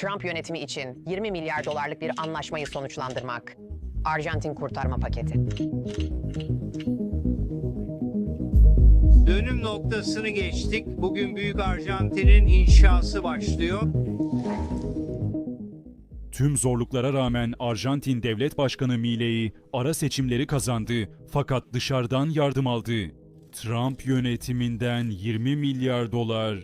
Trump yönetimi için 20 milyar dolarlık bir anlaşmayı sonuçlandırmak. Arjantin kurtarma paketi. Dönüm noktasını geçtik. Bugün Büyük Arjantin'in inşası başlıyor. Tüm zorluklara rağmen Arjantin Devlet Başkanı Milei ara seçimleri kazandı fakat dışarıdan yardım aldı. Trump yönetiminden 20 milyar dolar.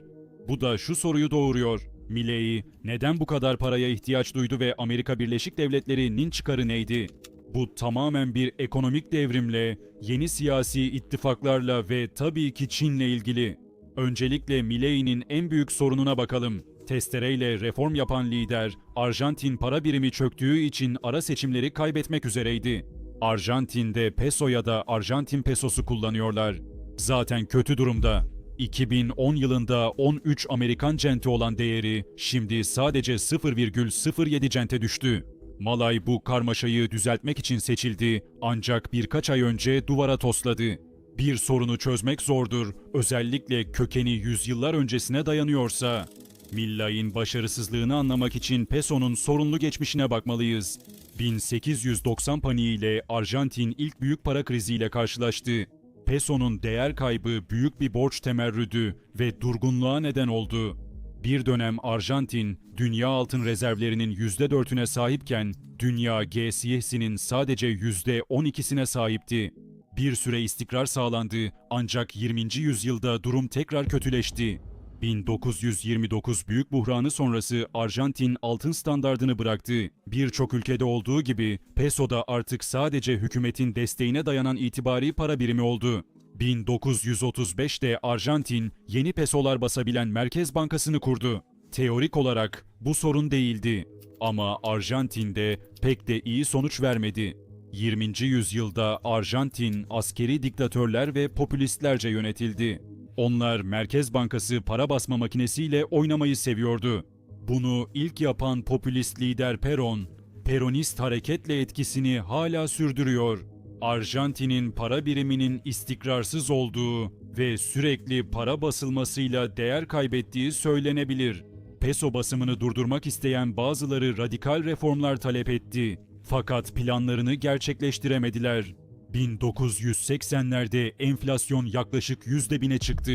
Bu da şu soruyu doğuruyor. Milei neden bu kadar paraya ihtiyaç duydu ve Amerika Birleşik Devletleri'nin çıkarı neydi? Bu tamamen bir ekonomik devrimle, yeni siyasi ittifaklarla ve tabii ki Çin'le ilgili. Öncelikle Milei'nin en büyük sorununa bakalım. Testereyle reform yapan lider, Arjantin para birimi çöktüğü için ara seçimleri kaybetmek üzereydi. Arjantin'de peso ya da Arjantin pesosu kullanıyorlar. Zaten kötü durumda. 2010 yılında 13 Amerikan centi olan değeri şimdi sadece 0,07 cente düştü. Malay bu karmaşayı düzeltmek için seçildi ancak birkaç ay önce duvara tosladı. Bir sorunu çözmek zordur, özellikle kökeni yüzyıllar öncesine dayanıyorsa. Millay'ın başarısızlığını anlamak için PESO'nun sorunlu geçmişine bakmalıyız. 1890 paniğiyle Arjantin ilk büyük para kriziyle karşılaştı. PESO'nun değer kaybı büyük bir borç temerrüdü ve durgunluğa neden oldu. Bir dönem Arjantin, dünya altın rezervlerinin %4'üne sahipken, dünya GSY'sinin sadece %12'sine sahipti. Bir süre istikrar sağlandı ancak 20. yüzyılda durum tekrar kötüleşti. 1929 büyük buhranı sonrası Arjantin altın standardını bıraktı. Birçok ülkede olduğu gibi peso da artık sadece hükümetin desteğine dayanan itibari para birimi oldu. 1935'te Arjantin yeni pesolar basabilen Merkez Bankası'nı kurdu. Teorik olarak bu sorun değildi. Ama Arjantin'de pek de iyi sonuç vermedi. 20. yüzyılda Arjantin askeri diktatörler ve popülistlerce yönetildi. Onlar Merkez Bankası para basma makinesiyle oynamayı seviyordu. Bunu ilk yapan popülist lider Peron, Peronist hareketle etkisini hala sürdürüyor. Arjantin'in para biriminin istikrarsız olduğu ve sürekli para basılmasıyla değer kaybettiği söylenebilir. Peso basımını durdurmak isteyen bazıları radikal reformlar talep etti. Fakat planlarını gerçekleştiremediler. 1980'lerde enflasyon yaklaşık %1000'e çıktı.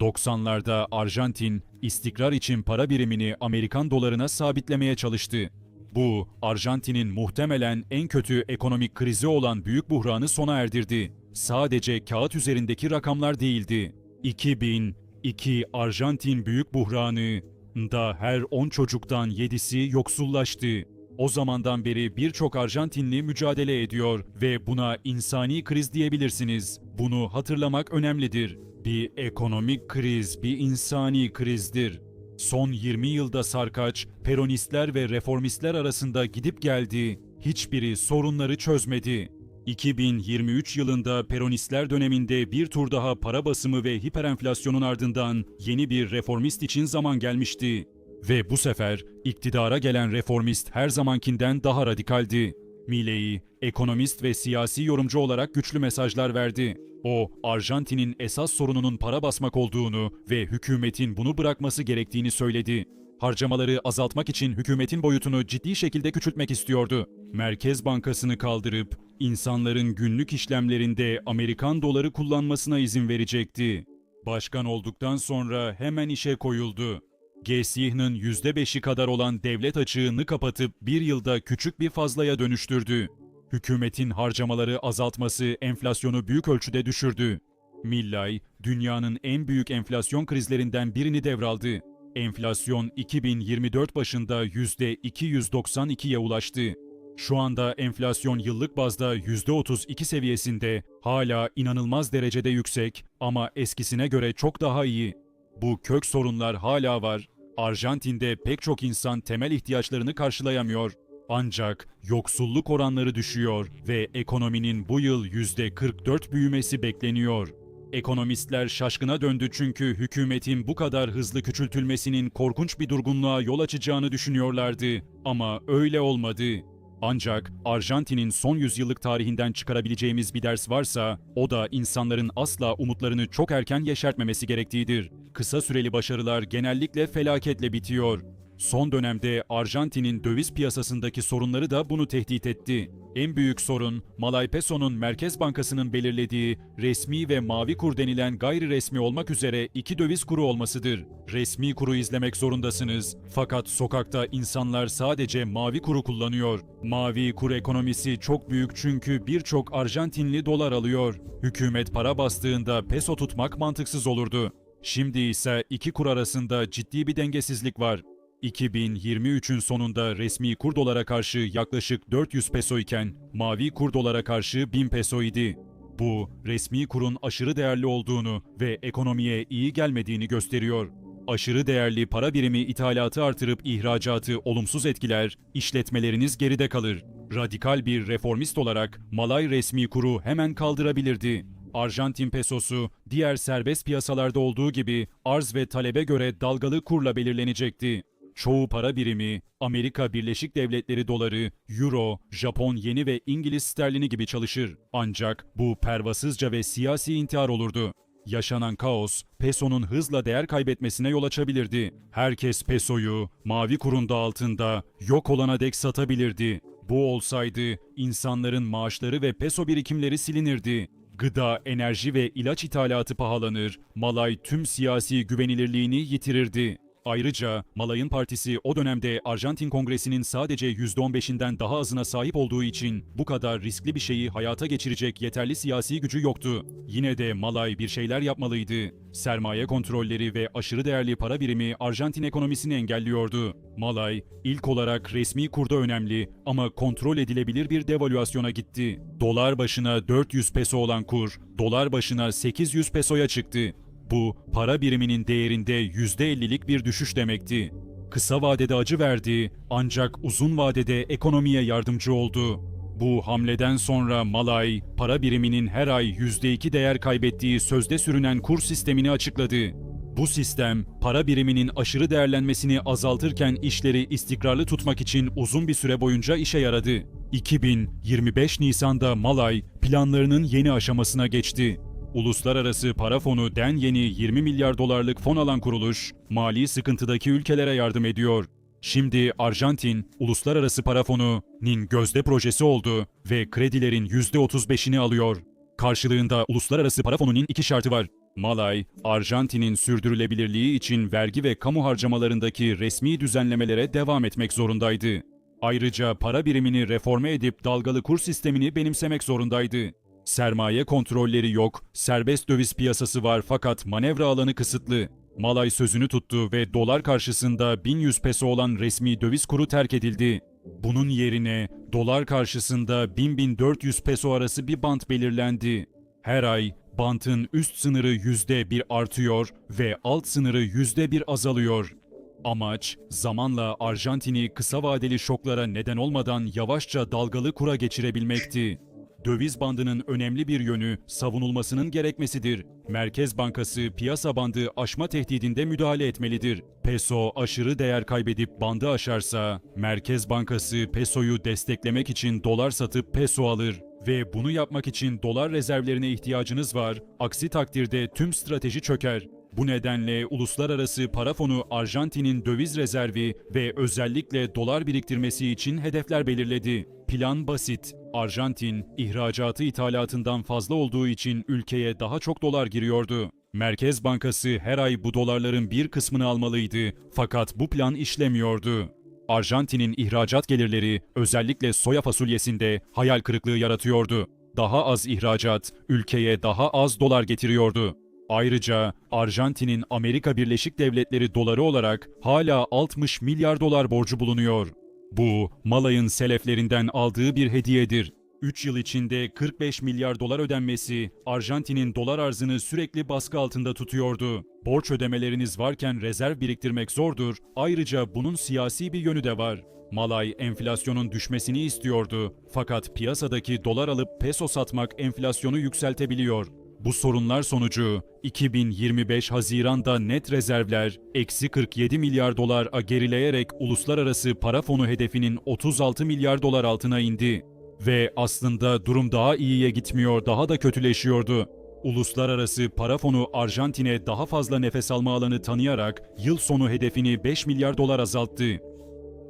90'larda Arjantin istikrar için para birimini Amerikan dolarına sabitlemeye çalıştı. Bu, Arjantin'in muhtemelen en kötü ekonomik krizi olan büyük buhranı sona erdirdi. Sadece kağıt üzerindeki rakamlar değildi. 2002 Arjantin büyük buhranı da her 10 çocuktan 7'si yoksullaştı. O zamandan beri birçok Arjantinli mücadele ediyor ve buna insani kriz diyebilirsiniz. Bunu hatırlamak önemlidir. Bir ekonomik kriz, bir insani krizdir. Son 20 yılda sarkaç, peronistler ve reformistler arasında gidip geldi. Hiçbiri sorunları çözmedi. 2023 yılında peronistler döneminde bir tur daha para basımı ve hiperenflasyonun ardından yeni bir reformist için zaman gelmişti. Ve bu sefer iktidara gelen reformist her zamankinden daha radikaldi. Milei, ekonomist ve siyasi yorumcu olarak güçlü mesajlar verdi. O, Arjantin'in esas sorununun para basmak olduğunu ve hükümetin bunu bırakması gerektiğini söyledi. Harcamaları azaltmak için hükümetin boyutunu ciddi şekilde küçültmek istiyordu. Merkez Bankası'nı kaldırıp insanların günlük işlemlerinde Amerikan doları kullanmasına izin verecekti. Başkan olduktan sonra hemen işe koyuldu. GSYH'nın %5'i kadar olan devlet açığını kapatıp bir yılda küçük bir fazlaya dönüştürdü. Hükümetin harcamaları azaltması enflasyonu büyük ölçüde düşürdü. Millay, dünyanın en büyük enflasyon krizlerinden birini devraldı. Enflasyon 2024 başında %292'ye ulaştı. Şu anda enflasyon yıllık bazda %32 seviyesinde, hala inanılmaz derecede yüksek ama eskisine göre çok daha iyi. Bu kök sorunlar hala var. Arjantin'de pek çok insan temel ihtiyaçlarını karşılayamıyor. Ancak yoksulluk oranları düşüyor ve ekonominin bu yıl %44 büyümesi bekleniyor. Ekonomistler şaşkına döndü çünkü hükümetin bu kadar hızlı küçültülmesinin korkunç bir durgunluğa yol açacağını düşünüyorlardı. Ama öyle olmadı. Ancak Arjantin'in son yüzyıllık tarihinden çıkarabileceğimiz bir ders varsa, o da insanların asla umutlarını çok erken yeşertmemesi gerektiğidir. Kısa süreli başarılar genellikle felaketle bitiyor. Son dönemde Arjantin'in döviz piyasasındaki sorunları da bunu tehdit etti. En büyük sorun Malay Peso'nun Merkez Bankası'nın belirlediği resmi ve mavi kur denilen gayri resmi olmak üzere iki döviz kuru olmasıdır. Resmi kuru izlemek zorundasınız. Fakat sokakta insanlar sadece mavi kuru kullanıyor. Mavi kur ekonomisi çok büyük çünkü birçok Arjantinli dolar alıyor. Hükümet para bastığında peso tutmak mantıksız olurdu. Şimdi ise iki kur arasında ciddi bir dengesizlik var. 2023'ün sonunda resmi kur dolara karşı yaklaşık 400 peso iken mavi kur dolara karşı 1000 peso idi. Bu resmi kurun aşırı değerli olduğunu ve ekonomiye iyi gelmediğini gösteriyor. Aşırı değerli para birimi ithalatı artırıp ihracatı olumsuz etkiler, işletmeleriniz geride kalır. Radikal bir reformist olarak Malay resmi kuru hemen kaldırabilirdi. Arjantin pesosu diğer serbest piyasalarda olduğu gibi arz ve talebe göre dalgalı kurla belirlenecekti. Çoğu para birimi Amerika Birleşik Devletleri doları, euro, Japon yeni ve İngiliz sterlini gibi çalışır. Ancak bu pervasızca ve siyasi intihar olurdu. Yaşanan kaos, pesonun hızla değer kaybetmesine yol açabilirdi. Herkes pesoyu, mavi kurun da altında, yok olana dek satabilirdi. Bu olsaydı, insanların maaşları ve peso birikimleri silinirdi. Gıda, enerji ve ilaç ithalatı pahalanır, Malay tüm siyasi güvenilirliğini yitirirdi. Ayrıca Malay'ın partisi o dönemde Arjantin Kongresi'nin sadece %15'inden daha azına sahip olduğu için bu kadar riskli bir şeyi hayata geçirecek yeterli siyasi gücü yoktu. Yine de Malay bir şeyler yapmalıydı. Sermaye kontrolleri ve aşırı değerli para birimi Arjantin ekonomisini engelliyordu. Malay ilk olarak resmi kurda önemli ama kontrol edilebilir bir devalüasyona gitti. Dolar başına 400 peso olan kur, dolar başına 800 pesoya çıktı. Bu para biriminin değerinde %50'lik bir düşüş demekti. Kısa vadede acı verdi ancak uzun vadede ekonomiye yardımcı oldu. Bu hamleden sonra Malay, para biriminin her ay %2 değer kaybettiği sözde sürünen kur sistemini açıkladı. Bu sistem, para biriminin aşırı değerlenmesini azaltırken işleri istikrarlı tutmak için uzun bir süre boyunca işe yaradı. 2025 Nisan'da Malay, planlarının yeni aşamasına geçti. Uluslararası Para Fonu den yeni 20 milyar dolarlık fon alan kuruluş, mali sıkıntıdaki ülkelere yardım ediyor. Şimdi Arjantin, Uluslararası Para Fonu'nun gözde projesi oldu ve kredilerin %35'ini alıyor. Karşılığında Uluslararası Para Fonu'nun iki şartı var. Malay, Arjantin'in sürdürülebilirliği için vergi ve kamu harcamalarındaki resmi düzenlemelere devam etmek zorundaydı. Ayrıca para birimini reforme edip dalgalı kur sistemini benimsemek zorundaydı. Sermaye kontrolleri yok, serbest döviz piyasası var fakat manevra alanı kısıtlı. Malay sözünü tuttu ve dolar karşısında 1100 peso olan resmi döviz kuru terk edildi. Bunun yerine dolar karşısında 1000-1400 peso arası bir bant belirlendi. Her ay bantın üst sınırı yüzde bir artıyor ve alt sınırı yüzde bir azalıyor. Amaç, zamanla Arjantin'i kısa vadeli şoklara neden olmadan yavaşça dalgalı kura geçirebilmekti. Döviz bandının önemli bir yönü savunulmasının gerekmesidir. Merkez Bankası piyasa bandı aşma tehdidinde müdahale etmelidir. Peso aşırı değer kaybedip bandı aşarsa, Merkez Bankası pesoyu desteklemek için dolar satıp peso alır ve bunu yapmak için dolar rezervlerine ihtiyacınız var. Aksi takdirde tüm strateji çöker. Bu nedenle Uluslararası Para Fonu Arjantin'in döviz rezervi ve özellikle dolar biriktirmesi için hedefler belirledi. Plan basit. Arjantin, ihracatı ithalatından fazla olduğu için ülkeye daha çok dolar giriyordu. Merkez Bankası her ay bu dolarların bir kısmını almalıydı fakat bu plan işlemiyordu. Arjantin'in ihracat gelirleri özellikle soya fasulyesinde hayal kırıklığı yaratıyordu. Daha az ihracat ülkeye daha az dolar getiriyordu. Ayrıca Arjantin'in Amerika Birleşik Devletleri doları olarak hala 60 milyar dolar borcu bulunuyor. Bu, Malay'ın seleflerinden aldığı bir hediyedir. 3 yıl içinde 45 milyar dolar ödenmesi Arjantin'in dolar arzını sürekli baskı altında tutuyordu. Borç ödemeleriniz varken rezerv biriktirmek zordur. Ayrıca bunun siyasi bir yönü de var. Malay enflasyonun düşmesini istiyordu. Fakat piyasadaki dolar alıp peso satmak enflasyonu yükseltebiliyor. Bu sorunlar sonucu 2025 Haziran'da net rezervler eksi 47 milyar dolar gerileyerek uluslararası para fonu hedefinin 36 milyar dolar altına indi. Ve aslında durum daha iyiye gitmiyor, daha da kötüleşiyordu. Uluslararası Para Fonu Arjantin'e daha fazla nefes alma alanı tanıyarak yıl sonu hedefini 5 milyar dolar azalttı.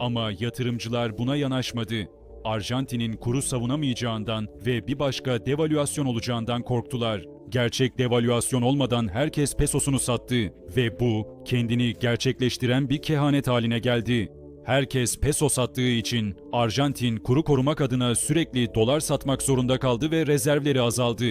Ama yatırımcılar buna yanaşmadı. Arjantin'in kuru savunamayacağından ve bir başka devalüasyon olacağından korktular. Gerçek devalüasyon olmadan herkes pesosunu sattı ve bu kendini gerçekleştiren bir kehanet haline geldi. Herkes peso sattığı için Arjantin kuru korumak adına sürekli dolar satmak zorunda kaldı ve rezervleri azaldı.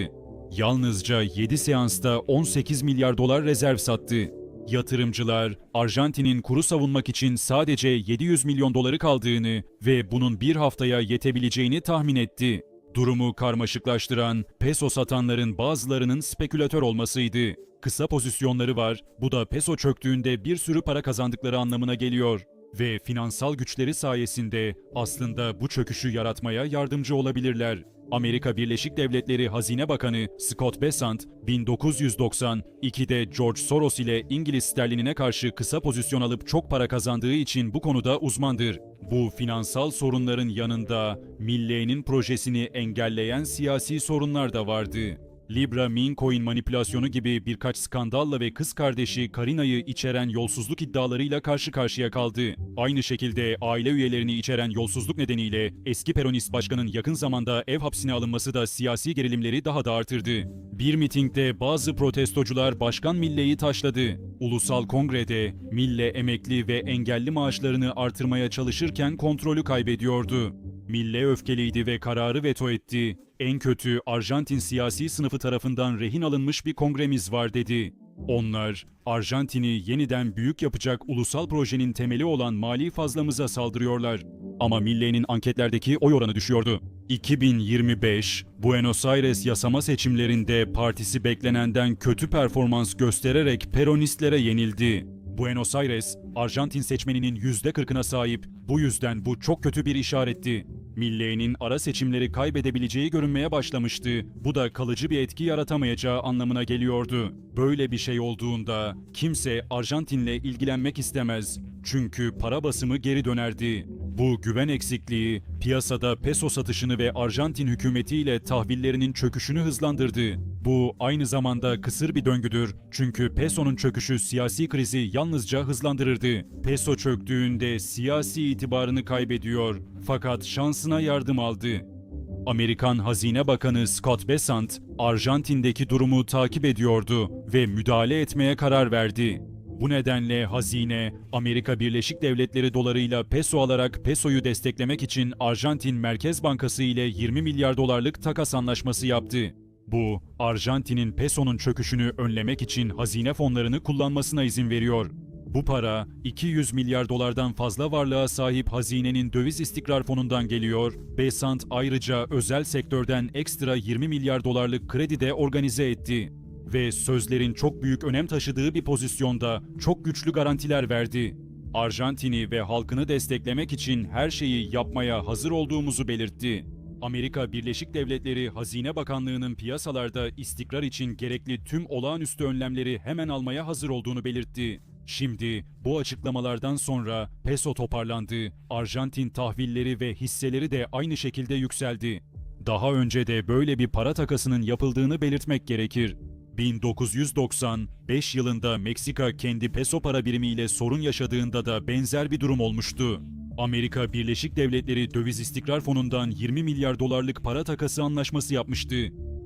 Yalnızca 7 seansta 18 milyar dolar rezerv sattı. Yatırımcılar, Arjantin'in kuru savunmak için sadece 700 milyon doları kaldığını ve bunun bir haftaya yetebileceğini tahmin etti. Durumu karmaşıklaştıran, peso satanların bazılarının spekülatör olmasıydı. Kısa pozisyonları var, bu da peso çöktüğünde bir sürü para kazandıkları anlamına geliyor. Ve finansal güçleri sayesinde aslında bu çöküşü yaratmaya yardımcı olabilirler. Amerika Birleşik Devletleri Hazine Bakanı Scott Bessent, 1992'de George Soros ile İngiliz sterlinine karşı kısa pozisyon alıp çok para kazandığı için bu konuda uzmandır. Bu finansal sorunların yanında Milley'nin projesini engelleyen siyasi sorunlar da vardı. Libra meme coin manipülasyonu gibi birkaç skandalla ve kız kardeşi Karina'yı içeren yolsuzluk iddialarıyla karşı karşıya kaldı. Aynı şekilde aile üyelerini içeren yolsuzluk nedeniyle eski Peronist başkanın yakın zamanda ev hapsine alınması da siyasi gerilimleri daha da artırdı. Bir mitingde bazı protestocular Başkan Mille'yi taşladı. Ulusal Kongre'de Mille emekli ve engelli maaşlarını artırmaya çalışırken kontrolü kaybediyordu. Mille öfkeliydi ve kararı veto etti. En kötü Arjantin siyasi sınıfı tarafından rehin alınmış bir kongremiz var dedi. Onlar, Arjantin'i yeniden büyük yapacak ulusal projenin temeli olan mali fazlamıza saldırıyorlar. Ama Mille'nin anketlerdeki oy oranı düşüyordu. 2025, Buenos Aires yasama seçimlerinde partisi beklenenden kötü performans göstererek Peronistlere yenildi. Buenos Aires, Arjantin seçmeninin %40'ına sahip. Bu yüzden bu çok kötü bir işaretti. Milley'nin ara seçimleri kaybedebileceği görünmeye başlamıştı. Bu da kalıcı bir etki yaratamayacağı anlamına geliyordu. Böyle bir şey olduğunda kimse Arjantin'le ilgilenmek istemez. Çünkü para basımı geri dönerdi. Bu güven eksikliği piyasada peso satışını ve Arjantin hükümetiyle tahvillerinin çöküşünü hızlandırdı. Bu aynı zamanda kısır bir döngüdür. Çünkü pesonun çöküşü siyasi krizi yalnızca hızlandırırdı. Peso çöktüğünde siyasi itibarını kaybediyor fakat şansına yardım aldı. Amerikan Hazine Bakanı Scott Bessent, Arjantin'deki durumu takip ediyordu ve müdahale etmeye karar verdi. Bu nedenle hazine, Amerika Birleşik Devletleri dolarıyla peso alarak pesoyu desteklemek için Arjantin Merkez Bankası ile 20 milyar dolarlık takas anlaşması yaptı. Bu, Arjantin'in pesonun çöküşünü önlemek için hazine fonlarını kullanmasına izin veriyor. Bu para 200 milyar dolardan fazla varlığa sahip hazinenin döviz istikrar fonundan geliyor. Besant ayrıca özel sektörden ekstra 20 milyar dolarlık kredi de organize etti. Ve sözlerin çok büyük önem taşıdığı bir pozisyonda çok güçlü garantiler verdi. Arjantin'i ve halkını desteklemek için her şeyi yapmaya hazır olduğumuzu belirtti. Amerika Birleşik Devletleri Hazine Bakanlığı'nın piyasalarda istikrar için gerekli tüm olağanüstü önlemleri hemen almaya hazır olduğunu belirtti. Şimdi bu açıklamalardan sonra peso toparlandı, Arjantin tahvilleri ve hisseleri de aynı şekilde yükseldi. Daha önce de böyle bir para takasının yapıldığını belirtmek gerekir. 1995 yılında Meksika kendi peso para birimiyle sorun yaşadığında da benzer bir durum olmuştu. Amerika Birleşik Devletleri Döviz İstikrar Fonu'ndan 20 milyar dolarlık para takası anlaşması yapmıştı.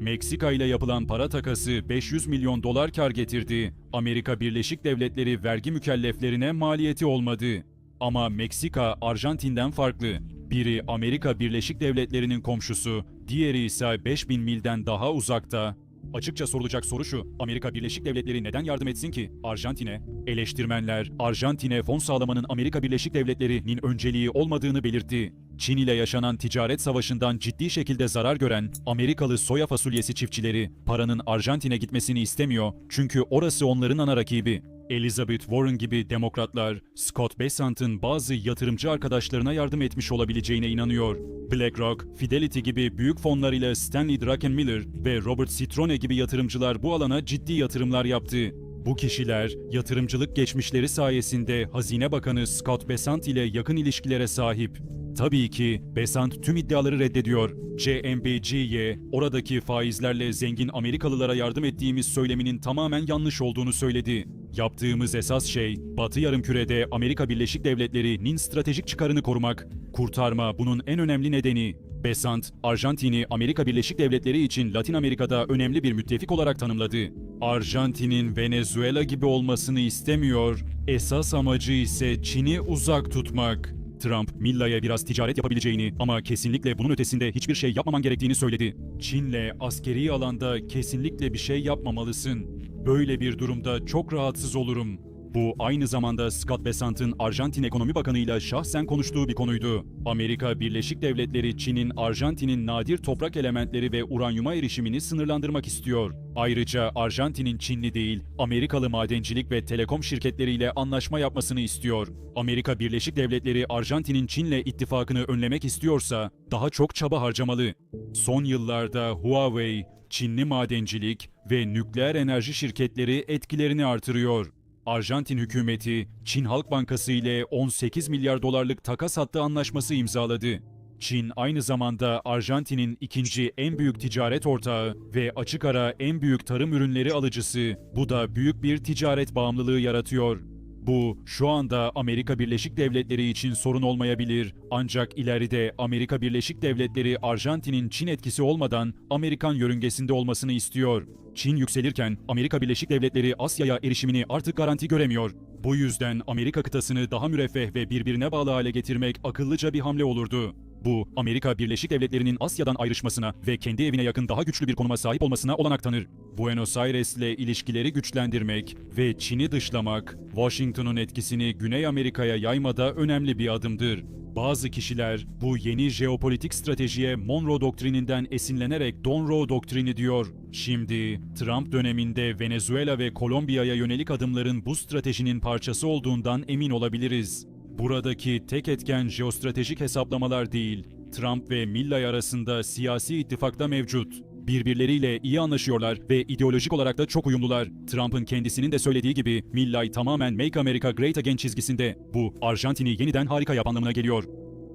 Meksika ile yapılan para takası 500 milyon dolar kar getirdi. Amerika Birleşik Devletleri vergi mükelleflerine maliyeti olmadı. Ama Meksika Arjantin'den farklı. Biri Amerika Birleşik Devletleri'nin komşusu, diğeri ise 5000 milden daha uzakta. Açıkça sorulacak soru şu, Amerika Birleşik Devletleri neden yardım etsin ki Arjantin'e? Eleştirmenler, Arjantin'e fon sağlamanın Amerika Birleşik Devletleri'nin önceliği olmadığını belirtti. Çin ile yaşanan ticaret savaşından ciddi şekilde zarar gören Amerikalı soya fasulyesi çiftçileri paranın Arjantin'e gitmesini istemiyor çünkü orası onların ana rakibi. Elizabeth Warren gibi demokratlar, Scott Bessent'ın bazı yatırımcı arkadaşlarına yardım etmiş olabileceğine inanıyor. BlackRock, Fidelity gibi büyük fonlar ile Stanley Druckenmiller ve Robert Citrone gibi yatırımcılar bu alana ciddi yatırımlar yaptı. Bu kişiler, yatırımcılık geçmişleri sayesinde Hazine Bakanı Scott Bessent ile yakın ilişkilere sahip. Tabii ki Besant tüm iddiaları reddediyor. CNBC'ye oradaki faizlerle zengin Amerikalılara yardım ettiğimiz söyleminin tamamen yanlış olduğunu söyledi. Yaptığımız esas şey Batı Yarımküre'de Amerika Birleşik Devletleri'nin stratejik çıkarını korumak. Kurtarma bunun en önemli nedeni. Besant, Arjantin'i Amerika Birleşik Devletleri için Latin Amerika'da önemli bir müttefik olarak tanımladı. Arjantin'in Venezuela gibi olmasını istemiyor, esas amacı ise Çin'i uzak tutmak. Trump, Milla'ya biraz ticaret yapabileceğini ama kesinlikle bunun ötesinde hiçbir şey yapmaman gerektiğini söyledi. Çin'le askeri alanda kesinlikle bir şey yapmamalısın. Böyle bir durumda çok rahatsız olurum. Bu aynı zamanda Scott Bessant'ın Arjantin Ekonomi Bakanı ile şahsen konuştuğu bir konuydu. Amerika Birleşik Devletleri Çin'in Arjantin'in nadir toprak elementleri ve uranyuma erişimini sınırlandırmak istiyor. Ayrıca Arjantin'in Çinli değil, Amerikalı madencilik ve telekom şirketleriyle anlaşma yapmasını istiyor. Amerika Birleşik Devletleri Arjantin'in Çin'le ittifakını önlemek istiyorsa daha çok çaba harcamalı. Son yıllarda Huawei, Çinli madencilik ve nükleer enerji şirketleri etkilerini artırıyor. Arjantin hükümeti Çin Halk Bankası ile 18 milyar dolarlık takas hattı anlaşması imzaladı. Çin aynı zamanda Arjantin'in ikinci en büyük ticaret ortağı ve açık ara en büyük tarım ürünleri alıcısı. Bu da büyük bir ticaret bağımlılığı yaratıyor. Bu şu anda Amerika Birleşik Devletleri için sorun olmayabilir ancak ileride Amerika Birleşik Devletleri Arjantin'in Çin etkisi olmadan Amerikan yörüngesinde olmasını istiyor. Çin yükselirken Amerika Birleşik Devletleri Asya'ya erişimini artık garanti göremiyor. Bu yüzden Amerika kıtasını daha müreffeh ve birbirine bağlı hale getirmek akıllıca bir hamle olurdu. Bu, Amerika Birleşik Devletleri'nin Asya'dan ayrışmasına ve kendi evine yakın daha güçlü bir konuma sahip olmasına olanak tanır. Buenos Aires'le ilişkileri güçlendirmek ve Çin'i dışlamak, Washington'un etkisini Güney Amerika'ya yaymada önemli bir adımdır. Bazı kişiler bu yeni jeopolitik stratejiye Monroe doktrininden esinlenerek Donroe doktrini diyor. Şimdi Trump döneminde Venezuela ve Kolombiya'ya yönelik adımların bu stratejinin parçası olduğundan emin olabiliriz. Buradaki tek etken jeostratejik hesaplamalar değil, Trump ve Milley arasında siyasi ittifakta mevcut. Birbirleriyle iyi anlaşıyorlar ve ideolojik olarak da çok uyumlular. Trump'ın kendisinin de söylediği gibi Milley tamamen Make America Great Again çizgisinde. Bu Arjantin'i yeniden harika yap anlamına geliyor.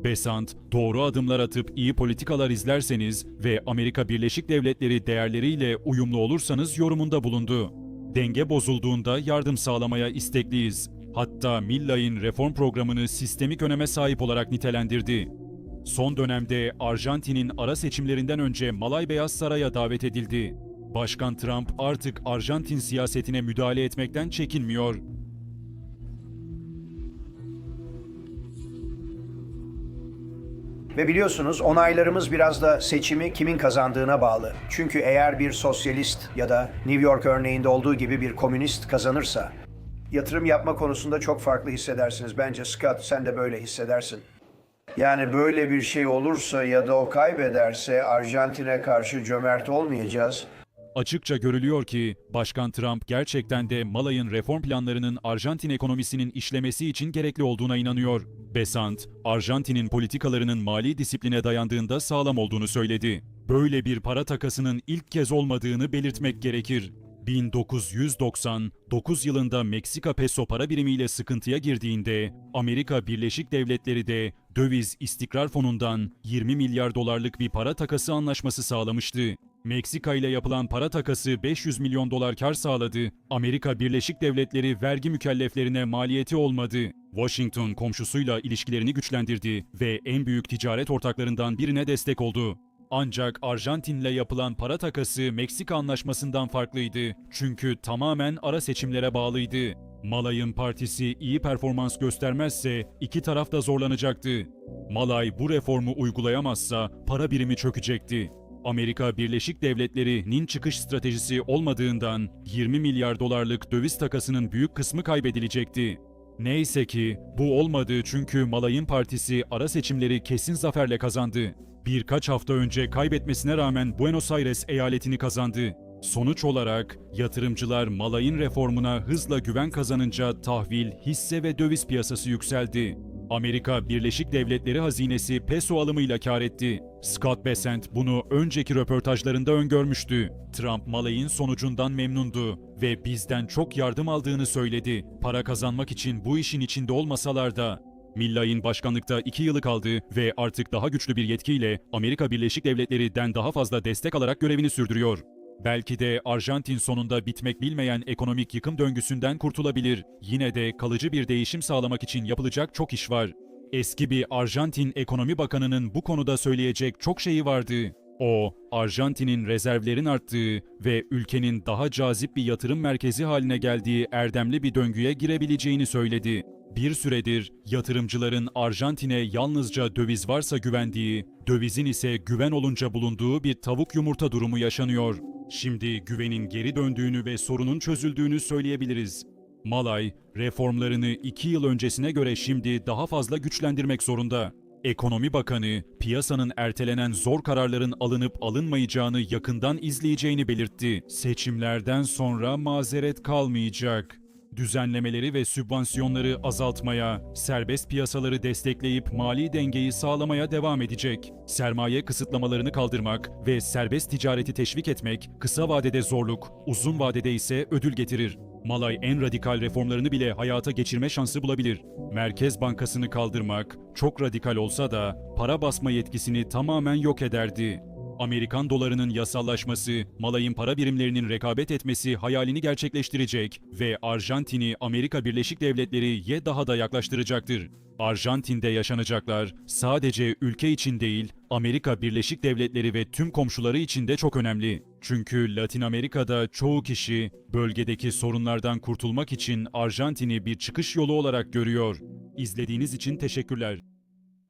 Besant, doğru adımlar atıp iyi politikalar izlerseniz ve Amerika Birleşik Devletleri değerleriyle uyumlu olursanız yorumunda bulundu. Denge bozulduğunda yardım sağlamaya istekliyiz. Hatta Milley'in reform programını sistemik öneme sahip olarak nitelendirdi. Son dönemde Arjantin'in ara seçimlerinden önce Malay Beyaz Saray'a davet edildi. Başkan Trump artık Arjantin siyasetine müdahale etmekten çekinmiyor. Ve biliyorsunuz onaylarımız biraz da seçimi kimin kazandığına bağlı. Çünkü eğer bir sosyalist ya da New York örneğinde olduğu gibi bir komünist kazanırsa yatırım yapma konusunda çok farklı hissedersiniz. Bence Scott sen de böyle hissedersin. Yani böyle bir şey olursa ya da o kaybederse Arjantin'e karşı cömert olmayacağız. Açıkça görülüyor ki Başkan Trump gerçekten de Malay'ın reform planlarının Arjantin ekonomisinin işlemesi için gerekli olduğuna inanıyor. Besant, Arjantin'in politikalarının mali disipline dayandığında sağlam olduğunu söyledi. Böyle bir para takasının ilk kez olmadığını belirtmek gerekir. 1999 yılında Meksika peso para birimiyle sıkıntıya girdiğinde Amerika Birleşik Devletleri de döviz istikrar fonundan 20 milyar dolarlık bir para takası anlaşması sağlamıştı. Meksika ile yapılan para takası 500 milyon dolar kar sağladı. Amerika Birleşik Devletleri vergi mükelleflerine maliyeti olmadı. Washington komşusuyla ilişkilerini güçlendirdi ve en büyük ticaret ortaklarından birine destek oldu. Ancak Arjantin'le yapılan para takası Meksika anlaşmasından farklıydı. Çünkü tamamen ara seçimlere bağlıydı. Malay'ın partisi iyi performans göstermezse iki taraf da zorlanacaktı. Malay bu reformu uygulayamazsa para birimi çökecekti. Amerika Birleşik Devletleri'nin çıkış stratejisi olmadığından 20 milyar dolarlık döviz takasının büyük kısmı kaybedilecekti. Neyse ki bu olmadı çünkü Malay'ın partisi ara seçimleri kesin zaferle kazandı. Birkaç hafta önce kaybetmesine rağmen Buenos Aires eyaletini kazandı. Sonuç olarak yatırımcılar Malay'ın reformuna hızla güven kazanınca tahvil, hisse ve döviz piyasası yükseldi. Amerika Birleşik Devletleri hazinesi peso alımıyla kar etti. Scott Bessent bunu önceki röportajlarında öngörmüştü. Trump Malay'ın sonucundan memnundu ve bizden çok yardım aldığını söyledi. Para kazanmak için bu işin içinde olmasalar da Millay'ın başkanlıkta 2 yılı kaldı ve artık daha güçlü bir yetkiyle Amerika Birleşik Devletleri'den daha fazla destek alarak görevini sürdürüyor. Belki de Arjantin sonunda bitmek bilmeyen ekonomik yıkım döngüsünden kurtulabilir. Yine de kalıcı bir değişim sağlamak için yapılacak çok iş var. Eski bir Arjantin Ekonomi Bakanı'nın bu konuda söyleyecek çok şeyi vardı. O, Arjantin'in rezervlerin arttığı ve ülkenin daha cazip bir yatırım merkezi haline geldiği erdemli bir döngüye girebileceğini söyledi. Bir süredir yatırımcıların Arjantin'e yalnızca döviz varsa güvendiği, dövizin ise güven olunca bulunduğu bir tavuk yumurta durumu yaşanıyor. Şimdi güvenin geri döndüğünü ve sorunun çözüldüğünü söyleyebiliriz. Malay, reformlarını iki yıl öncesine göre şimdi daha fazla güçlendirmek zorunda. Ekonomi Bakanı, piyasanın ertelenen zor kararların alınıp alınmayacağını yakından izleyeceğini belirtti. Seçimlerden sonra mazeret kalmayacak. Düzenlemeleri ve sübvansiyonları azaltmaya, serbest piyasaları destekleyip mali dengeyi sağlamaya devam edecek. Sermaye kısıtlamalarını kaldırmak ve serbest ticareti teşvik etmek kısa vadede zorluk, uzun vadede ise ödül getirir. Malay en radikal reformlarını bile hayata geçirme şansı bulabilir. Merkez Bankası'nı kaldırmak çok radikal olsa da para basma yetkisini tamamen yok ederdi. Amerikan dolarının yasallaşması, Malay'ın para birimlerinin rekabet etmesi hayalini gerçekleştirecek ve Arjantin'i Amerika Birleşik Devletleri'ye daha da yaklaştıracaktır. Arjantin'de yaşanacaklar sadece ülke için değil, Amerika Birleşik Devletleri ve tüm komşuları için de çok önemli. Çünkü Latin Amerika'da çoğu kişi bölgedeki sorunlardan kurtulmak için Arjantin'i bir çıkış yolu olarak görüyor. İzlediğiniz için teşekkürler.